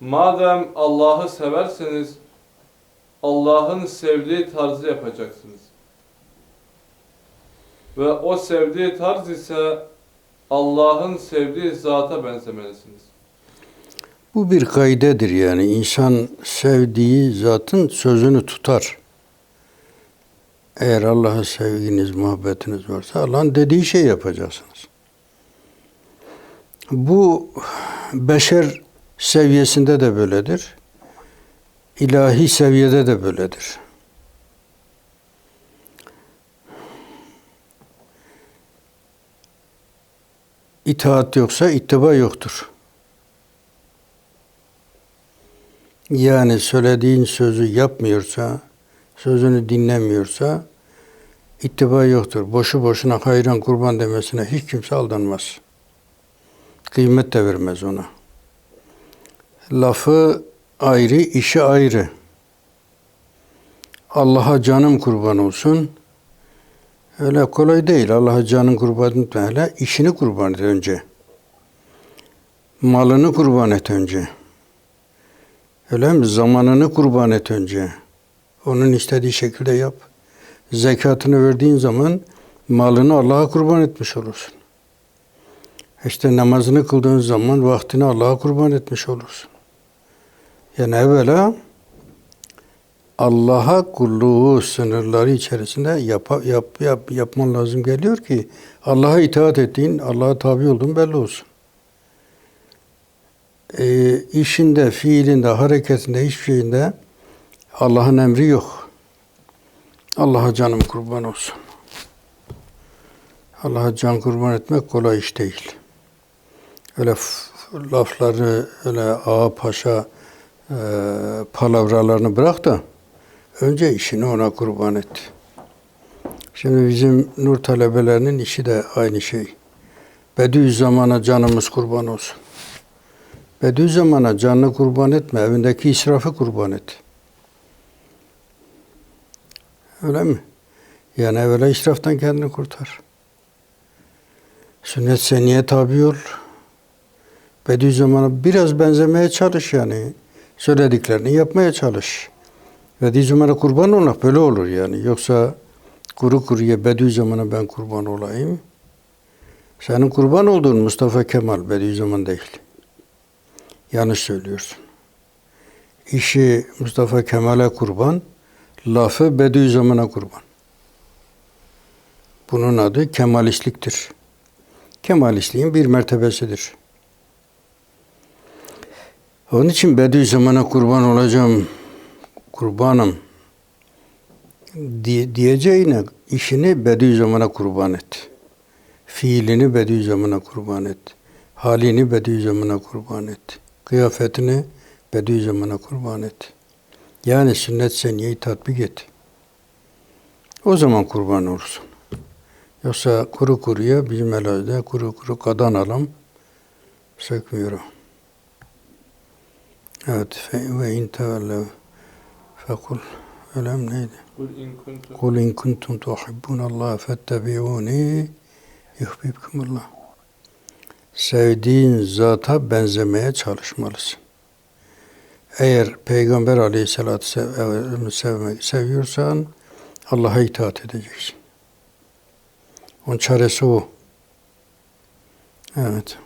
Madem Allah'ı severseniz Allah'ın sevdiği tarzı yapacaksınız. Ve o sevdiği tarz ise Allah'ın sevdiği zata benzemelisiniz. Bu bir kaidedir yani. insan sevdiği zatın sözünü tutar. Eğer Allah'a sevginiz, muhabbetiniz varsa Allah'ın dediği şey yapacaksınız. Bu beşer seviyesinde de böyledir. İlahi seviyede de böyledir. İtaat yoksa ittiba yoktur. Yani söylediğin sözü yapmıyorsa, sözünü dinlemiyorsa ittiba yoktur. Boşu boşuna hayran kurban demesine hiç kimse aldanmaz. Kıymet de vermez ona. Lafı ayrı, işi ayrı. Allah'a canım kurban olsun. Öyle kolay değil. Allah'a canın kurban etme. Hele işini kurban et önce. Malını kurban et önce. Öyle mi? Zamanını kurban et önce. Onun istediği şekilde yap. Zekatını verdiğin zaman malını Allah'a kurban etmiş olursun. İşte namazını kıldığın zaman vaktini Allah'a kurban etmiş olursun. Yani evvela Allah'a kulluğu sınırları içerisinde yap, yap, yap, yapman lazım geliyor ki Allah'a itaat ettiğin, Allah'a tabi olduğun belli olsun. E, işinde, fiilinde, hareketinde, hiçbir şeyinde Allah'ın emri yok. Allah'a canım kurban olsun. Allah'a can kurban etmek kolay iş değil. Öyle lafları, öyle ağa paşa e, palavralarını bırak da önce işini ona kurban et. Şimdi bizim nur talebelerinin işi de aynı şey. Bediüzzaman'a canımız kurban olsun. Bediüzzaman'a canını kurban etme, evindeki israfı kurban et. Öyle mi? Yani evvela israftan kendini kurtar. Sünnet seniye tabi ol. Bediüzzaman'a biraz benzemeye çalış yani. Söylediklerini yapmaya çalış. Bediüzzaman'a kurban olmak böyle olur yani. Yoksa kuru kuruya Bediüzzaman'a ben kurban olayım. Senin kurban olduğun Mustafa Kemal Bediüzzaman değil. Yanlış söylüyorsun. İşi Mustafa Kemal'e kurban, lafı Bediüzzaman'a kurban. Bunun adı Kemalistliktir. Kemalistliğin bir mertebesidir. Onun için Bediüzzaman'a kurban olacağım, kurbanım diye, diyeceğine işini Bediüzzaman'a kurban et. Fiilini Bediüzzaman'a kurban et. Halini Bediüzzaman'a kurban et. Kıyafetini Bediüzzaman'a kurban et. Yani sünnet seniyeyi tatbik et. O zaman kurban olursun. Yoksa kuru kuruya bizim elazığda kuru kuru kadan alam sökmüyorum. Evet. Ve in tevellev fekul Öyle neydi? Kul in kuntum tuhibbunallaha fettebi'uni yuhbibkumullah. Sevdiğin zata benzemeye çalışmalısın. Eğer Peygamber aleyhissalatü sev- sevmek seviyorsan Allah'a itaat edeceksin. Onun çaresi o. Evet.